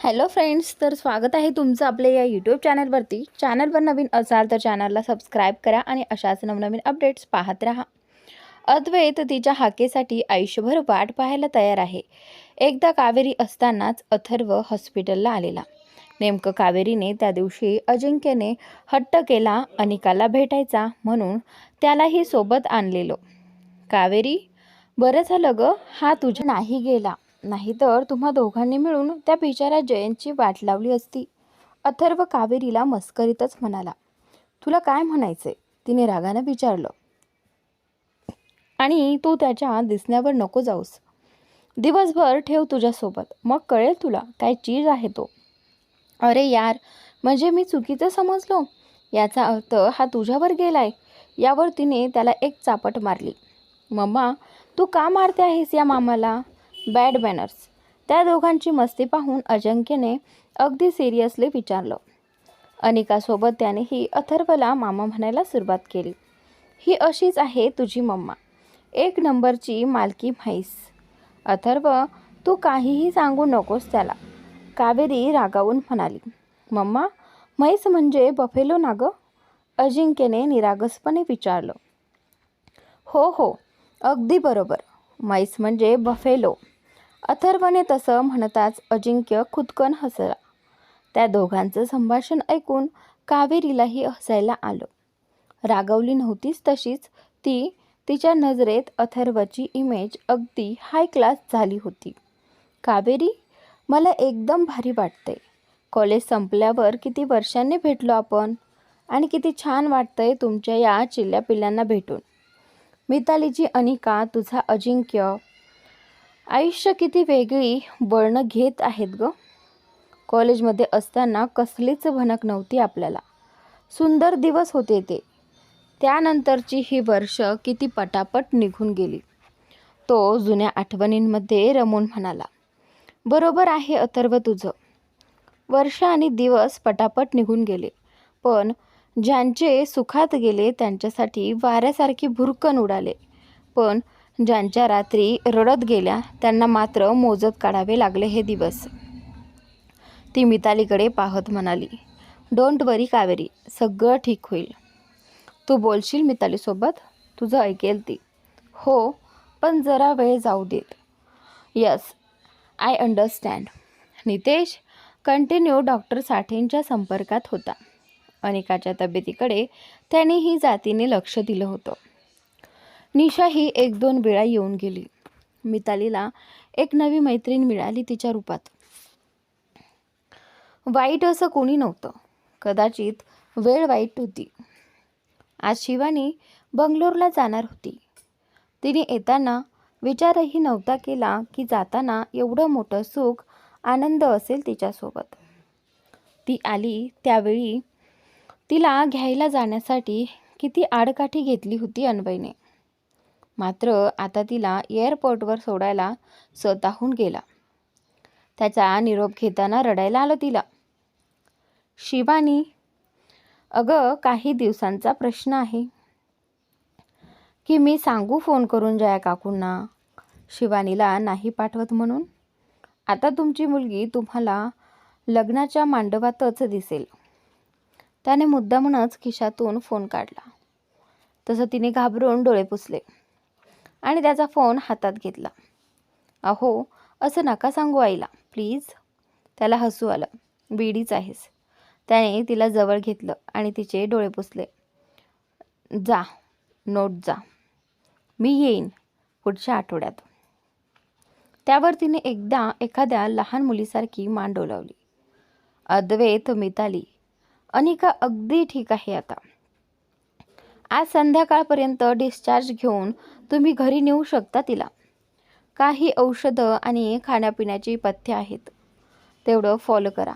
Hello friends तर स्वागत आहे तुमचं आपल्या या यूट्यूब चॅनलवरती चॅनलवर नवीन असाल तर चॅनलला सबस्क्राईब करा आणि अशाच नवनवीन अपडेट्स पाहत राहा. अद्वैत तिच्या हाकेसाठी आयुष्यभर वाट पाहायला तयार आहे. एकदा कावेरी असतानाच अथर्व हॉस्पिटलला आलेला. नेमकं कावेरीने त्या दिवशी अजिंक्यने हट्ट केला अनिकाला भेटायचा म्हणून त्यालाही सोबत आणलेलो. कावेरी बरं झालं ग हा तुझ्या नाही गेला. नाहीतर तुम्हा दोघांनी मिळून त्या बिचाऱ्या जयंतची वाट लावली असती. अथर्व कावेरीला मस्करीतच म्हणाला तुला काय म्हणायचंय? तिने रागानं विचारलं. आणि तू त्याच्या दिसण्यावर नको जाऊस. दिवसभर ठेव तुझ्यासोबत. मग कळेल तुला काय चीज आहे तो. अरे यार म्हणजे मी चुकीचं समजलो? याचा अर्थ हा तुझ्यावर गेलाय. यावर तिने त्याला एक चापट मारली. मम्मा तू का मारते आहेस या मामाला? बॅड बॅनर्स त्या दोघांची मस्ती पाहून अजिंक्यने अगदी सिरियसली विचारलं. अनिकासोबत त्यानेही अथर्वला मामा म्हणायला सुरुवात केली. ही अशीच आहे तुझी मम्मा. एक नंबरची मालकी म्हैस. अथर्व तू काहीही सांगू नकोस त्याला कावेरी रागावून म्हणाली. मम्मा म्हैस म्हणजे बफेलो ना गं अजिंक्यने निरागसपणे विचारलं. हो हो. अगदी बरोबर. म्हैस म्हणजे बफेलो. अथर्वने तसं म्हणताच अजिंक्य खुदकन हसला. त्या दोघांचं संभाषण ऐकून कावेरीलाही हसायला आलं. रागवली नव्हतीच तशीच ती तिच्या नजरेत अथर्वची इमेज अगदी हाय क्लास झाली होती. कावेरी मला एकदम भारी वाटते कॉलेज संपल्यावर किती वर्षांनी भेटलो आपण? आणि किती छान वाटतंय तुमच्या या चिल्ल्या पिल्ल्यांना भेटून. मितालीची अनिका तुझा अजिंक्य आयुष्य किती वेगळी वळणं घेत आहेत ग? कॉलेजमध्ये असताना कसलीच भनक नव्हती आपल्याला. सुंदर दिवस होते ते. त्यानंतरची ही वर्ष किती पटापट निघून गेली. तो जुन्या आठवणींमध्ये रमून म्हणाला बरोबर आहे अथर्व तुझं. वर्ष आणि दिवस पटापट निघून गेले. पण ज्यांचे सुखात गेले त्यांच्यासाठी वाऱ्यासारखी भुरकन उडाले. पण ज्यांच्या रात्री रडत गेल्या त्यांना मात्र मोजत काढावे लागले हे दिवस. ती मितालीकडे पाहत म्हणाली डोंट वरी कावेरी सगळं ठीक होईल. तू बोलशील मितालीसोबत? तुझं ऐकेल ती. हो पण जरा वेळ जाऊ देत. Yes I understand. Nitesh continue doctor साठेंच्या संपर्कात होता. अनिकाच्या तब्येतीकडे त्यानेही जातीने लक्ष दिलं होतं. निशा ही एक दोन वेळा येऊन गेली. मितालीला एक नवी मैत्रीण मिळाली तिच्या रूपात. वाईट असं कोणी नव्हतं. कदाचित वेळ वाईट होती. आज शिवानी बंगलोरला जाणार होती. तिने येताना विचारही नव्हता केला की जाताना एवढं मोठं सुख आनंद असेल तिच्यासोबत. ती आली त्यावेळी तिला घ्यायला जाण्यासाठी किती आडकाठी घेतली होती अन्वयने. मात्र आता तिला एअरपोर्टवर सोडायला स्वतःहून गेला. त्याचा निरोप घेताना रडायला आलं तिला. शिवानी अगं काही दिवसांचा प्रश्न आहे. की मी सांगू फोन करून जया काकूंना? शिवानीला नाही पाठवत म्हणून? आता तुमची मुलगी तुम्हाला लग्नाच्या मांडवातच दिसेल. त्याने मुद्दामूनच खिशातून फोन काढला. तसं तिने घाबरून डोळे पुसले. आणि त्याचा फोन हातात घेतला. अहो असं नका सांगू आईला. प्लीज. त्याला हसू आलं. बीडीच आहेस. त्याने तिला जवळ घेतलं आणि तिचे डोळे पुसले. जा नोट जा. मी येईन पुढच्या आठवड्यात. त्यावर तिने एकदा एखाद्या लहान मुलीसारखी मान डोलावली. अद्वैत मिताली अनिका अगदी ठीक आहे आता. आज संध्याकाळपर्यंत डिस्चार्ज घेऊन तुम्ही घरी नेऊ शकता तिला. काही औषधं आणि खाण्यापिण्याची पथ्य आहेत. तेवढं फॉलो करा.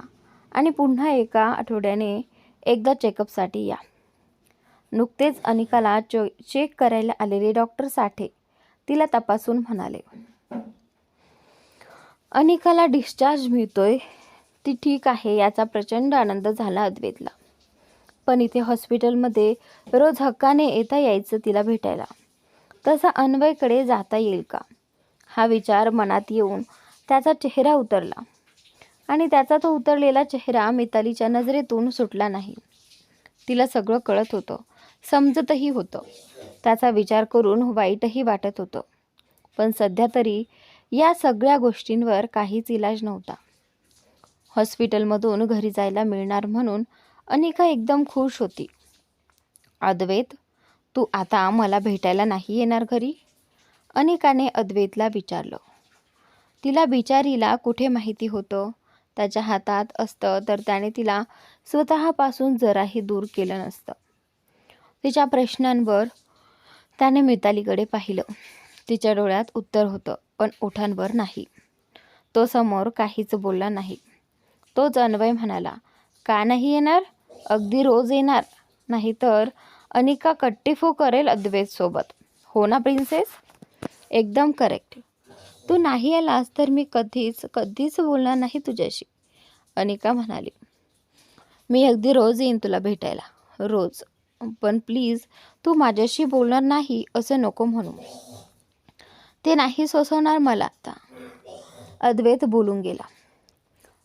आणि पुन्हा एका आठवड्याने एकदा चेकअपसाठी या. नुकतेच अनिकाला चो चेक करायला आलेले डॉक्टर साठे तिला तपासून म्हणाले. अनिकाला डिस्चार्ज मिळतोय. ती ठीक आहे याचा प्रचंड आनंद झाला अद्वेतला. पण इथे हॉस्पिटलमध्ये रोज हक्काने येता यायचं तिला भेटायला. तसा अन्वयकडे जाता येईल का? हा विचार मनात येऊन त्याचा चेहरा उतरला. आणि त्याचा तो उतरलेला चेहरा मितालीच्या नजरेतून सुटला नाही. तिला सगळं कळत होतं. समजतही होतं. त्याचा विचार करून वाईटही वाटत होतं. पण सध्या तरी या सगळ्या गोष्टींवर काहीच इलाज नव्हता. हॉस्पिटलमधून घरी जायला मिळणार म्हणून अनिका एकदम खुश होती. अद्वैत तू आता मला भेटायला नाही येणार घरी? अनेकाने अद्वैतला विचारलं. तिला बिचारीला कुठे माहिती होतं? त्याच्या हातात असतं तर त्याने तिला स्वतःपासून जराही दूर केलं नसतं. तिच्या प्रश्नांवर त्याने मितालीकडे पाहिलं. तिच्या डोळ्यात उत्तर होतं पण ओठांवर नाही. तो समोर काहीच बोलला नाही. तोच अन्वय म्हणाला का नाही येणार? अगदी रोज येणार. नाहीतर अनिका कट्टीफू करेल अद्वैतसोबत हो ना प्रिन्सेस एकदम करेक्ट तू नाही आलास तर मी कधीच कधीच बोलणार नाही तुझ्याशी. अनिका म्हणाली. मी अगदी रोज येईन तुला भेटायला. रोज. पण प्लीज तू माझ्याशी बोलणार नाही असं नको म्हणू. ते नाही सोसवणार मला आता. अद्वैत बोलून गेला.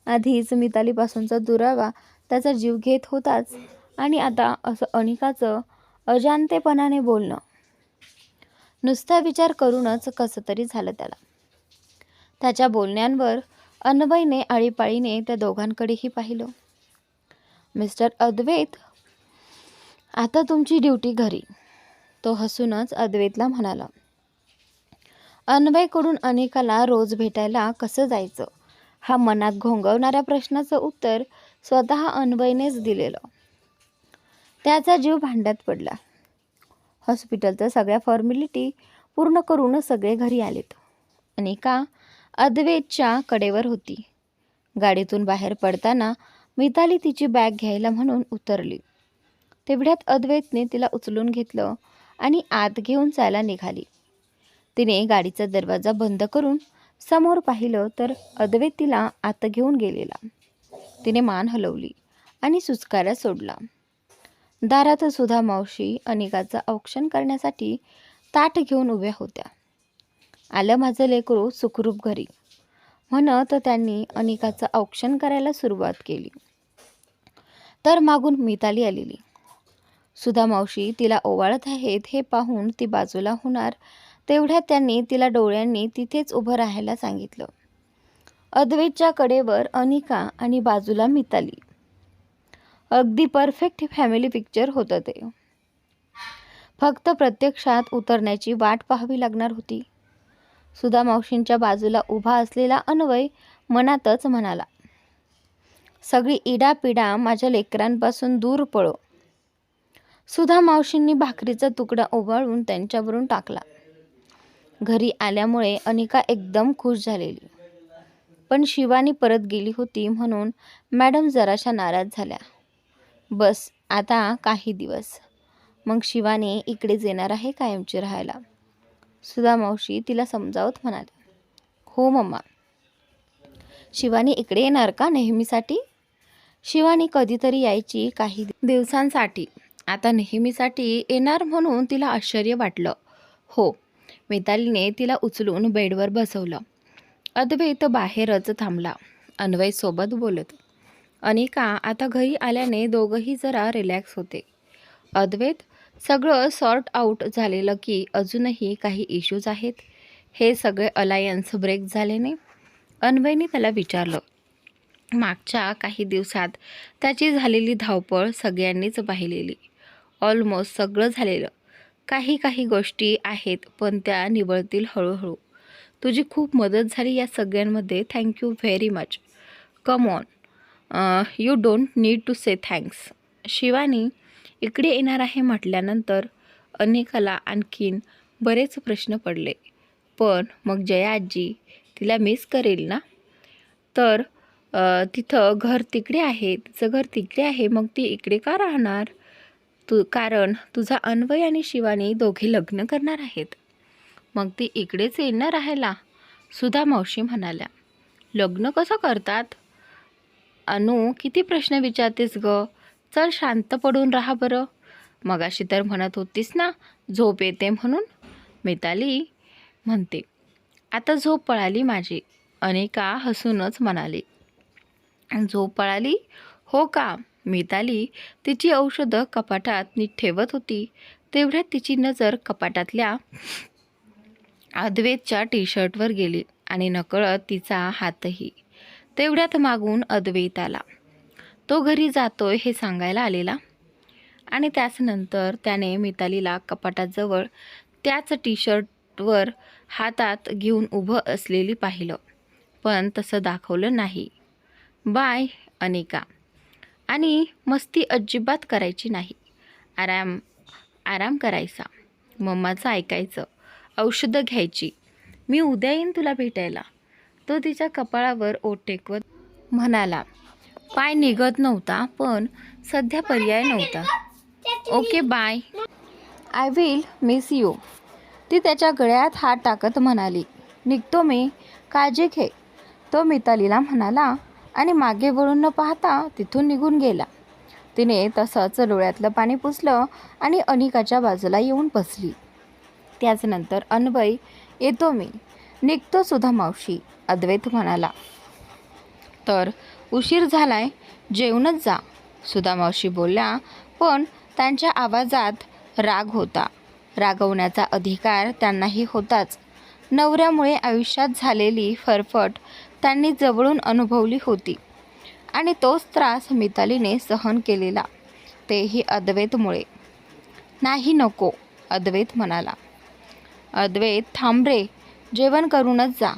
आधीच मितालीपासूनचा दुरावा त्याचा जीव घेत होताच आणि आता असं अनिकाचं अजाणतेपणाने बोलणं. नुसता विचार करूनच कसं तरी झालं त्याला. त्याच्या बोलण्यांवर अन्वयने आळीपाळीने त्या दोघांकडेही पाहिलं. मिस्टर अद्वैत आता तुमची ड्युटी घरी. तो हसूनच अद्वैतला म्हणाला. अन्वयकडून अनेकाला रोज भेटायला कसं जायचं? हा मनात घोंगवणाऱ्या प्रश्नाचं उत्तर स्वतः अन्वयनेच दिलेलं. त्याचा जीव भांड्यात पडला. हॉस्पिटलच्या सगळ्या फॉर्मॅलिटी पूर्ण करून सगळे घरी आलेत. अनिका अद्वेतच्या कडेवर होती. गाडीतून बाहेर पडताना मिताली तिची बॅग घ्यायला म्हणून उतरली. तेवढ्यात अद्वैतने तिला उचलून घेतलं आणि आत घेऊन जायला निघाली. तिने गाडीचा दरवाजा बंद करून समोर पाहिलं तर अद्वैत तिला आत घेऊन गेलेला. तिने मान हलवली आणि सुचकारा सोडला. दारात सुधा मावशी अनिकाचं औक्षण करण्यासाठी ताट घेऊन उभ्या होत्या. आलं माझं लेकरू सुखरूप घरी. म्हणत त्यांनी अनिकाचं औक्षण करायला सुरुवात केली. तर मागून मिताली आलेली. सुधा मावशी तिला ओवाळत आहेत हे पाहून ती बाजूला होणार तेवढ्यात त्यांनी तिला डोळ्यांनी तिथेच उभं राहायला सांगितलं. अद्वैतच्या कडेवर अनिका आणि बाजूला मिताली. अगदी परफेक्ट फॅमिली पिक्चर होतं ते. फक्त प्रत्यक्षात उतरण्याची वाट पाहावी लागणार होती. सुधा मावशींच्या बाजूला उभा असलेला अन्वय मनातच म्हणाला सगळी इडापिडा माझ्या लेकरांपासून दूर पळो. सुधा मावशींनी भाकरीचा तुकडा ओवाळून त्यांच्यावरून टाकला. घरी आल्यामुळे अनिका एकदम खुश झालेली. पण शिवानी परत गेली होती म्हणून मॅडम जराशा नाराज झाल्या. बस आता काही दिवस. मग शिवाने इकडेच येणार आहे कायमची राहायला. सुधा मावशी तिला समजावत म्हणाले हो मम्मा. शिवानी इकडे येणार का नेहमीसाठी? शिवानी कधीतरी यायची काही दिवसांसाठी. आता नेहमीसाठी येणार म्हणून तिला आश्चर्य वाटलं. हो. मितालीने तिला उचलून बेडवर बसवलं. अद्वैत बाहेरच थांबला. अन्वयसोबत बोलत अनिका आता घरी आल्याने दोघंही जरा रिलॅक्स होते. अद्वैत सगळं सॉर्ट आऊट झालेलं की अजूनही काही इश्यूज आहेत? हे सगळे अलायन्स ब्रेक झाल्याने? अन्वयने त्याला विचारलं. मागच्या काही दिवसात त्याची झालेली धावपळ सगळ्यांनीच पाहिलेली. ऑलमोस्ट सगळं झालेलं. काही काही गोष्टी आहेत पण त्या निवळतील हळूहळू. तुझी खूप मदत झाली या सगळ्यांमध्ये. Thank you very much come on you don't need to say thanks Shivani इकडे येणार आहे म्हटल्यानंतर अनेकाला आणखीन बरेच प्रश्न पडले. पण मग जया आजी तिला मिस करेल ना? तर तिथं घर तिकडे आहे. तिचं घर तिकडे आहे. मग ती इकडे का राहणार? तू कारण तुझा अन्वय आणि शिवानी दोघे लग्न करणार आहेत. मग ती इकडेच येईल ना राहायला? सुधा मावशी म्हणाल्या. लग्न कसं करतात? अनु किती प्रश्न विचारतेस ग? चल शांत पडून राहा बरं. मगाशी तर म्हणत होतीस ना झोप येते म्हणून. मिताली म्हणते आता झोप पळाली माझी. अनेका हसूनच म्हणाली झोप पळाली? हो का? मिताली तिची औषधं कपाटात नीट ठेवत होती. तेवढ्यात तिची नजर कपाटातल्या अद्वेतच्या टी शर्टवर गेली आणि नकळत तिचा हातही. तेवढ्यात मागून अद्वैत आला. तो घरी जातोय हे सांगायला आलेला. आणि त्याच नंतर त्याने मितालीला कपाटाजवळ त्याच टी शर्टवर हातात घेऊन उभं असलेली पाहिलं. पण तसं दाखवलं नाही. बाय अनिका. आणि मस्ती अजिबात करायची नाही. आराम आराम करायचा. मम्माचं ऐकायचं. औषधं घ्यायची. मी उद्या येईन तुला भेटायला. तो तिच्या कपाळावर ओट टेकवत म्हणाला पाय निघत नव्हता पण सध्या पर्याय नव्हता. Okay bye. I will miss you ती त्याच्या गळ्यात हात टाकत म्हणाली निघतो मी काळजी घे. तो मितालीला म्हणाला आणि मागे वळून न पाहता तिथून निघून गेला. तिने तसंच डोळ्यातलं पाणी पुसलं आणि अनिकाच्या बाजूला येऊन बसली. त्याचनंतर अन्वय येतो मी. निघतो सुद्धा मावशी अद्वैत म्हणाला. तर उशीर झालाय जेवणच जा सुधा मावशी बोलल्या. पण त्यांच्या आवाजात राग होता. रागवण्याचा अधिकार त्यांनाही होताच. नवऱ्यामुळे आयुष्यात झालेली फरफट त्यांनी जवळून अनुभवली होती आणि तोच त्रास मितालीने सहन केलेला तेही अद्वैतमुळे. नाही नको अद्वैत म्हणाला. अद्वैत थांबरे जेवण करूनच जा.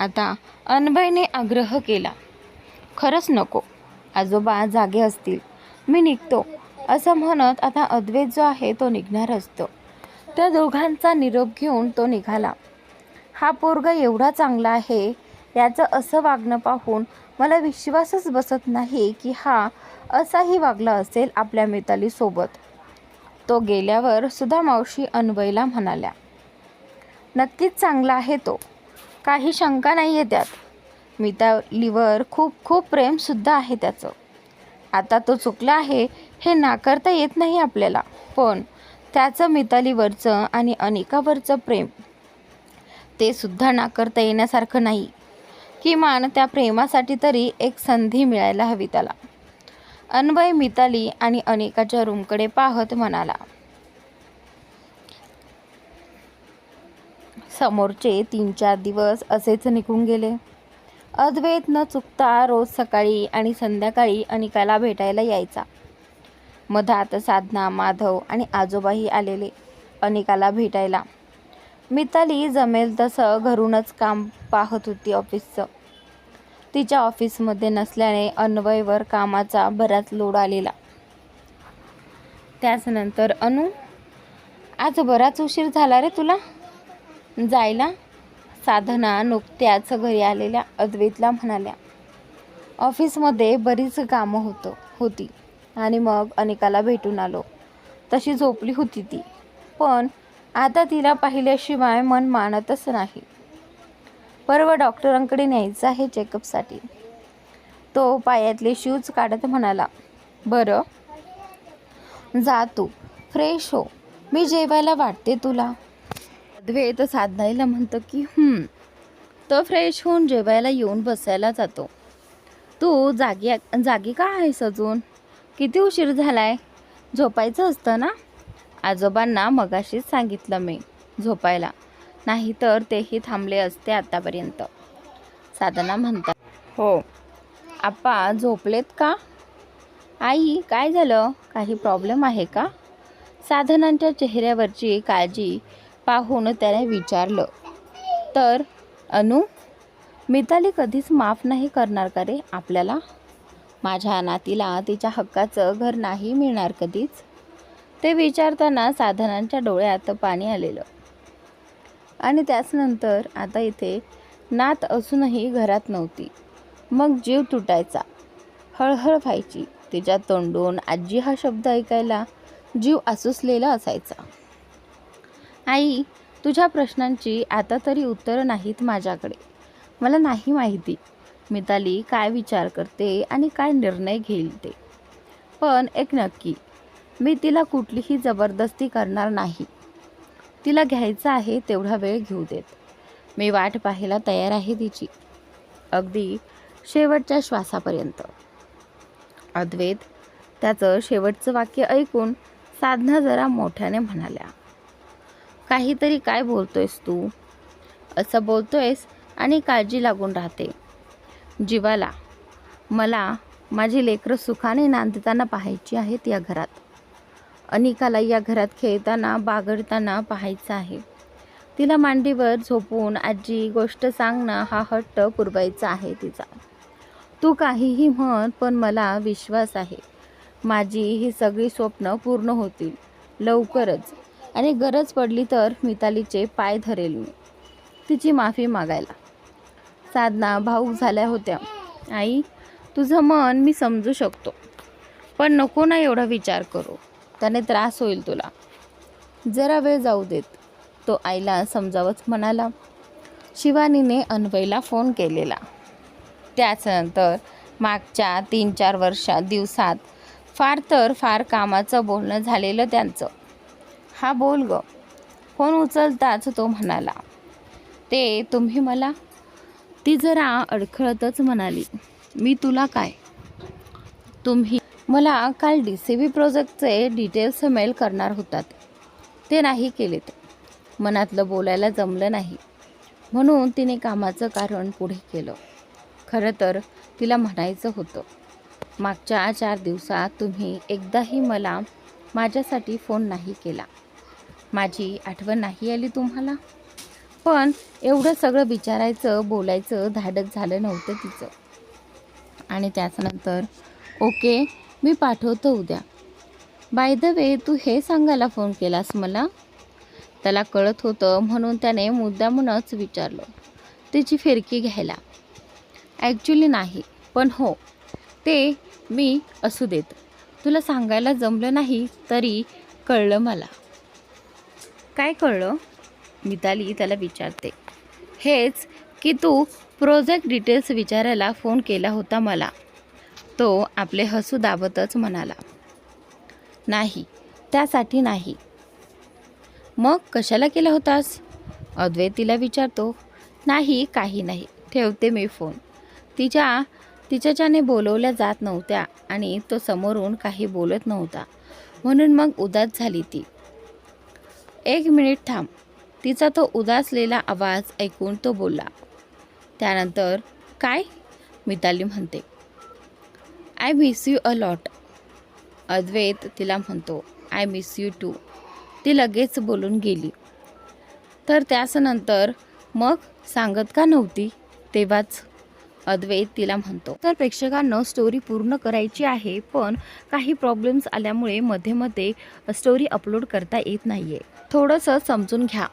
आता अनभयने आग्रह केला. खरंच नको. आजोबा जागे असतील. मी निघतो. असं म्हणत आता अद्वैत जो आहे तो निघणार असतो. त्या दोघांचा निरोप घेऊन तो निघाला. हा पोरगा एवढा चांगला आहे याचं असं वागणं पाहून मला विश्वासच बसत नाही की हा असाही वागला असेल आपल्या मितालीसोबत. तो गेल्यावर सुधा मावशी अन्वयला म्हणाल्या नक्कीच चांगला आहे तो. काही शंका नाही आहे त्यात. मितालीवर खूप खूप प्रेमसुद्धा आहे त्याचं. आता तो चुकला आहे हे नाकारता येत नाही आपल्याला. पण त्याचं मितालीवरचं आणि अनिकावरचं प्रेम ते सुद्धा नाकारता येण्यासारखं नाही. किमान त्या प्रेमासाठी तरी एक संधी मिळायला हवी त्याला. अन्वय मिताली आणि अनिकाच्या रूमकडे पाहत म्हणाला समोरचे तीन चार दिवस असेच निघून गेले. अद्वैत न चुकता रोज सकाळी आणि संध्याकाळी अनिकाला भेटायला यायचा. मधात साधना माधव आणि आजोबाही आलेले अनिकाला भेटायला. मिताली जमेल तसं घरूनच काम पाहत होती ऑफिसचं. तिच्या ऑफिसमध्ये नसल्याने अन्वयवर कामाचा बराच लोड आलेला. त्याचनंतर अनु आज बराच उशीर झाला रे तुला? जायला साधना नुकत्याच घरी आलेल्या अद्वैतला म्हणाल्या ऑफिसमध्ये बरीच कामं होतं होती. आणि मग अनिकाला भेटून आलो. तशी झोपली होती ती. पण आता तिला पाहिल्याशिवाय मन मानतच नाही. परवा डॉक्टरांकडे न्यायचं आहे चेकअपसाठी. तो पायातले शूज काढत म्हणाला बरं. जा तू. फ्रेश हो. मी जेवायला वाटते तुला. अद्वैत साधनाईला म्हणतो की तो फ्रेश होऊन जेवायला येऊन बसायला जातो. तू जागी जागी का आहेस अजून? किती उशीर झालाय? झोपायचं असतं ना? आजोबांना मगाशीच सांगितलं मी झोपायला. नाहीतर तेही थांबले असते आत्तापर्यंत साधना म्हणतात हो आप्पा झोपलेत का? आई काय झालं? काही प्रॉब्लेम आहे का? साधनांच्या चेहऱ्यावरची काळजी पाहून त्याने विचारलं. तर अनु मिताली कधीच माफ नाही करणार का रे? आपल्याला? माझ्या नातीला तिच्या हक्काचं घर नाही मिळणार कधीच? ते विचारताना साधनांच्या डोळ्यात पाणी आलेलं. आणि त्याचनंतर आता इथे नात असूनही घरात नव्हती. मग जीव तुटायचा. हळहळ व्हायची. तिच्या तोंडून आजी हा शब्द ऐकायला जीव आसुसलेला असायचा. आई तुझ्या प्रश्नांची आता तरी उत्तरं नाहीत माझ्याकडे. मला नाही माहिती. मिताली काय विचार करते आणि काय निर्णय घेईल ते. पण एक नक्की मी तिला कुठलीही जबरदस्ती करणार नाही. तिला घ्यायचं आहे तेवढा वेळ घेऊ देत. मी वाट पाहायला तयार आहे तिची. अगदी शेवटच्या श्वासापर्यंत. अद्वैत त्याचं शेवटचं वाक्य ऐकून साधना जरा मोठ्याने म्हणाल्या. काहीतरी काय बोलतोयस तू? असं बोलतोयस आणि काळजी लागून राहते. जीवाला मला माझी लेकरं सुखाने नांदताना पाहायची आहेत या घरात. अनिकाला या घरात खेळताना बागडताना पाहायचं आहे. तिला मांडीवर झोपून आजी गोष्ट सांगणं हा हट्ट पुरवायचा आहे तिचा. तू काहीही म्हण पण मला विश्वास आहे. माझी ही सगळी स्वप्न पूर्ण होतील. लवकरच. आणि गरज पडली तर मितालीचे पाय धरेल. मी तिची माफी मागायला. साधना भाऊक झाल्या होत्या. आई तुझं मन मी समजू शकतो. पण नको ना एवढा विचार करू. त्याने त्रास होईल तुला. जरा वेळ जाऊ देत. तो आईला समजावत म्हणाला शिवानीने अन्वयला फोन केलेला. त्याच्यानंतर मागच्या तीन चार वर्षात दिवसात फार तर फार कामाचं बोलणं झालेलं त्यांचं. हा बोल ग. फोन उचलताच तो म्हणाला. ते तुम्ही मला? ती जरा अडखळतच म्हणाली. मी तुला काय? तुम्ही मला काल डी सी बी प्रोजेक्टचे डिटेल्स मेल करणार होतात. ते नाही केलेत. मनातलं बोलायला जमलं नाही. म्हणून तिने कामाचं कारण पुढे केलं. खरं तर तिला म्हणायचं होतं मागच्या चार दिवसात तुम्ही एकदाही मला माझ्यासाठी फोन नाही केला. माझी आठवण नाही आली तुम्हाला? पण एवढं सगळं विचारायचं बोलायचं धाडक झालं नव्हतं तिचं. आणि त्याच्यानंतर ओके मी पाठवतो उद्या. बाय द वे तू हे सांगायला फोन केलास मला? त्याला कळत होतं म्हणून त्याने मुद्दामूनच विचारलं तिची फिरकी घ्यायला. ॲक्च्युली नाही पण हो ते मी असू देत. तुला सांगायला जमलं नाही तरी कळलं मला. काय कळलं? मिताली त्याला विचारते. हेच की तू प्रोजेक्ट डिटेल्स विचारायला फोन केला होता मला. तो आपले हसू दाबतच म्हणाला. नाही त्यासाठी नाही. मग कशाला केला होतास? अद्वैतीला विचारतो. नाही काही नाही. ठेवते मी फोन. तिच्या तिच्याच्याने बोलवल्या जात नव्हत्या आणि तो समोरून काही बोलत नव्हता. म्हणून मग उदास झाली ती. एक मिनिट थांब. तिचा तो उदासलेला आवाज ऐकून तो बोलला. त्यानंतर काय? मिताली म्हणते. I miss you a lot Advait तिला म्हणतो आय मिस यू टू ती लगेच बोलून गेली. तर त्यासनंतर मग सांगत का नव्हती? तेव्हाच अद्वैत तिला म्हणतो. तर प्रेक्षकांना स्टोरी पूर्ण करायची आहे पण काही प्रॉब्लेम्स आल्यामुळे मध्ये मध्ये स्टोरी अपलोड करता येत नाहीये. थोडंसं समजून घ्या.